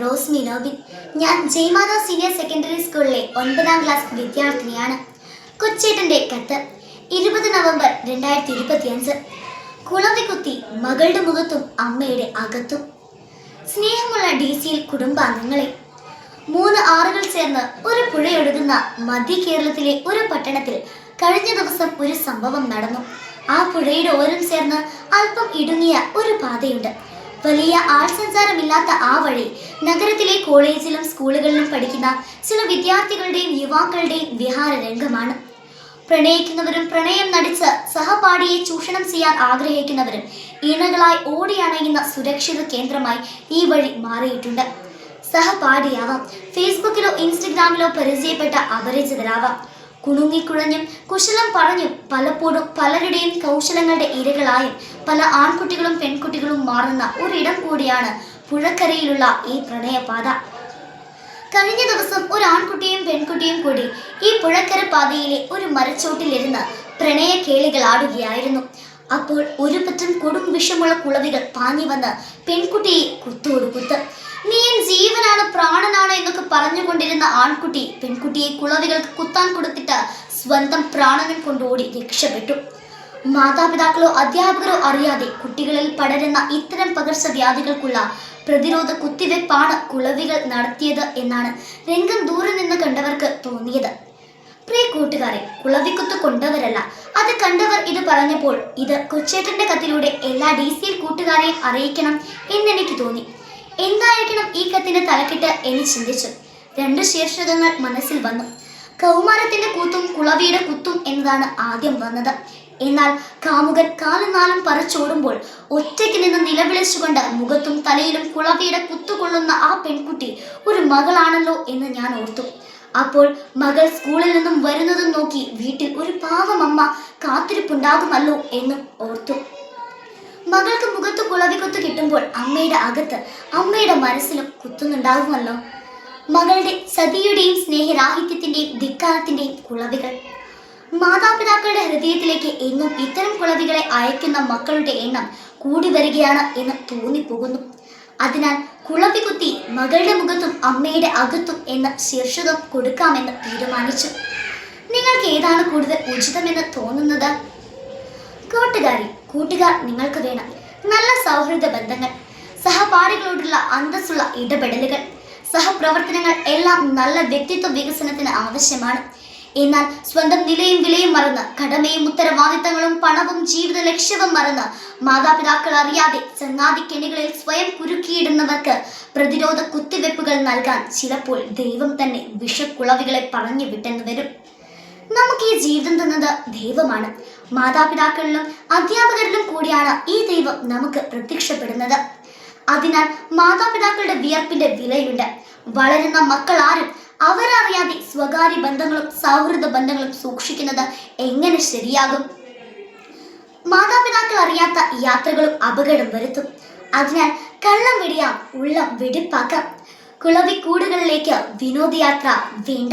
റോസ്മി നോബിൻ ഞാൻ Jaimatha senior secondary സ്കൂളിലെ ഒൻപതാം ക്ലാസ് വിദ്യാർത്ഥിനിയാണ്. കൊച്ചേട്ടന്റെ കത്ത്. ഇരുപത് നവംബർ രണ്ടായിരത്തി ഇരുപത്തിയഞ്ച് കുളവിക്കുത്തി മകളുടെ മുഖത്തും അമ്മയുടെ അകത്തും. സ്നേഹമുള്ള ഡി സിയിൽ കുടുംബാംഗങ്ങളെ. മൂന്ന് ആറുകൾ ചേർന്ന് ഒരു പുഴയൊഴുകുന്ന മധ്യ കേരളത്തിലെ ഒരു പട്ടണത്തിൽ കഴിഞ്ഞ ദിവസം ഒരു സംഭവം നടന്നു. ആ പുഴയുടെ ഓരം ചേർന്ന് അല്പം ഇടുങ്ങിയ ഒരു പാതയുണ്ട്. വലിയ ആൾസഞ്ചാരമില്ലാത്ത ആ വഴി നഗരത്തിലെ കോളേജിലും സ്കൂളുകളിലും പഠിക്കുന്ന ചില വിദ്യാർത്ഥികളുടെയും യുവാക്കളുടെയും വിഹാര രംഗമാണ്. പ്രണയിക്കുന്നവരും പ്രണയം നടിച്ച് സഹപാഠിയെ ചൂഷണം ചെയ്യാൻ ആഗ്രഹിക്കുന്നവരും ഇണകളായി ഓടിയണയുന്ന സുരക്ഷിത കേന്ദ്രമായി ഈ വഴി മാറിയിട്ടുണ്ട്. സഹപാഠിയാവാം ഫേസ്ബുക്കിലോ ഇൻസ്റ്റഗ്രാമിലോ പരിചയപ്പെട്ട അപരിചിതരാവാം. കുണുങ്ങിക്കുഴഞ്ഞും കുശലം പറഞ്ഞും പലപ്പോഴും പലരുടെയും കൗശലങ്ങളുടെ ഇരകളായും പല ആൺകുട്ടികളും പെൺകുട്ടികളും മാറുന്ന ഒരിടം കൂടിയാണ് പുഴക്കരയിലുള്ള ഈ പ്രണയപാത. കഴിഞ്ഞ ദിവസം ഒരു ആൺകുട്ടിയും പെൺകുട്ടിയും കൂടി ഈ പുഴക്കര പാതയിലെ ഒരു മരച്ചോട്ടിലിരുന്ന് പ്രണയ കേളികൾ ആടുകയായിരുന്നു. അപ്പോൾ ഒരു പറ്റം കൊടും വിഷമുള്ള കുളവികൾ പാഞ്ഞു വന്ന് പെൺകുട്ടിയെ കുത്തോട് കുത്ത്. നീ എൻ ജീവനാണ് പ്രാണനാണ് എന്നൊക്കെ പറഞ്ഞുകൊണ്ടിരുന്ന ആൺകുട്ടി പെൺകുട്ടിയെ കുളവികൾക്ക് കുത്താൻ കൊടുത്തിട്ട് സ്വന്തം പ്രാണനം കൊണ്ടോടി രക്ഷപ്പെട്ടു. മാതാപിതാക്കളോ അധ്യാപകരോ അറിയാതെ കുട്ടികളിൽ പടരുന്ന ഇത്തരം പകർച്ചവ്യാധികൾക്കുള്ള പ്രതിരോധ കുത്തിവെപ്പാണ് കുളവികൾ നടത്തിയത് എന്നാണ് രംഗം ദൂരെ നിന്ന് കണ്ടവർക്ക് തോന്നിയത്. പ്രിയ കൂട്ടുകാരെ കുളവിക്കുത്ത് കൊണ്ടവരല്ല. അത് കണ്ടവർ ഇത് പറഞ്ഞപ്പോൾ ഇത് കൊച്ചേട്ടന്റെ കത്തിലൂടെ എല്ലാ ഡി സി കൂട്ടുകാരെയും അറിയിക്കണം എന്നെനിക്ക് തോന്നി. എന്തായിരിക്കണം ഈ കത്തിന്റെ തലക്കെട്ട് എന്ന് ചിന്തിച്ചു. രണ്ട് ശീർഷകങ്ങൾ മനസ്സിൽ വന്നു. കൗമാരത്തിന്റെ കൂത്തും കുളവിയുടെ കുത്തും എന്നതാണ് ആദ്യം വന്നത്. എന്നാൽ കാമുകൻ കാലും നാലും പറിച്ചോടുമ്പോൾ ഒറ്റയ്ക്ക് നിന്ന് നിലവിളിച്ചുകൊണ്ട് മുഖത്തും തലയിലും കുളവിയുടെ കുത്തുകൊള്ളുന്ന ആ പെൺകുട്ടി ഒരു മകളാണല്ലോ എന്ന് ഞാൻ ഓർത്തു. അപ്പോൾ മകൾ സ്കൂളിൽ നിന്നും വരുന്നതും നോക്കി വീട്ടിൽ ഒരു പാവമമ്മ കാത്തിരിപ്പുണ്ടാകുമല്ലോ എന്നും ഓർത്തു. മകൾക്ക് മുഖത്ത് കുളവിക്കുത്ത് കിട്ടുമ്പോൾ അമ്മയുടെ അകത്ത് അമ്മയുടെ മനസ്സിലും കുത്തുന്നുണ്ടാകുമല്ലോ മകളുടെ സതിയുടെയും സ്നേഹരാഹിത്യത്തിന്റെയും ധിക്കാരത്തിന്റെയും കുളവികൾ. മാതാപിതാക്കളുടെ ഹൃദയത്തിലേക്ക് എന്നും ഇത്തരം കുളവികളെ അയക്കുന്ന മക്കളുടെ എണ്ണം കൂടി വരികയാണ് എന്ന് തോന്നിപ്പോകുന്നു. അതിനാൽ കുളവി കുത്തി മകളുടെ മുഖത്തും അമ്മയുടെ അകത്തും എന്ന ശീർഷകം കൊടുക്കാമെന്ന് തീരുമാനിച്ചു. നിങ്ങൾക്ക് ഏതാണ് കൂടുതൽ ഉചിതമെന്ന് തോന്നുന്നത്? കൂട്ടുകാരി കൂട്ടുകാർ നിങ്ങൾക്ക് വേണം. നല്ല സൗഹൃദ ബന്ധങ്ങൾ സഹപാഠികളോടുള്ള അന്തസ്സുള്ള ഇടപെടലുകൾ സഹപ്രവർത്തനങ്ങൾ എല്ലാം നല്ല വ്യക്തിത്വ വികസനത്തിന് ആവശ്യമാണ്. എന്നാൽ സ്വന്തം നിലയും വിലയും മറന്ന് കടമയും ഉത്തരവാദിത്തങ്ങളും പണവും ജീവിത ലക്ഷ്യവും മറന്ന് മാതാപിതാക്കൾ അറിയാതെ ചങ്ങാതിക്കെണികളിൽ സ്വയം കുരുക്കിയിടുന്നവർക്ക് പ്രതിരോധ കുത്തിവെപ്പുകൾ നൽകാൻ ചിലപ്പോൾ ദൈവം തന്നെ വിഷക്കുളവികളെ പറഞ്ഞു വിട്ടെന്ന് വരും നമുക്ക് ഈ ജീവിതം തന്നത് ദൈവമാണ്. മാതാപിതാക്കളിലും അധ്യാപകരിലും കൂടിയാണ് ഈ ദൈവം നമുക്ക് പ്രത്യക്ഷപ്പെടുന്നത്. അതിനാൽ മാതാപിതാക്കളുടെ വിയർപ്പിന്റെ വിലയുണ്ട്. വളരുന്ന മക്കൾ ആരും അവരറിയാതെ സ്വകാര്യ ബന്ധങ്ങളും സൗഹൃദ ബന്ധങ്ങളും സൂക്ഷിക്കുന്നത് എങ്ങനെ ശരിയാകും? മാതാപിതാക്കൾ അറിയാത്ത യാത്രകളും അപകടം വരുത്തും. അതിനാൽ കള്ളം വെടിയാം ഉള്ളം വെടിപ്പാക്കാം. കുളവിക്കൂടുകളിലേക്ക് വിനോദയാത്ര വേണ്ട.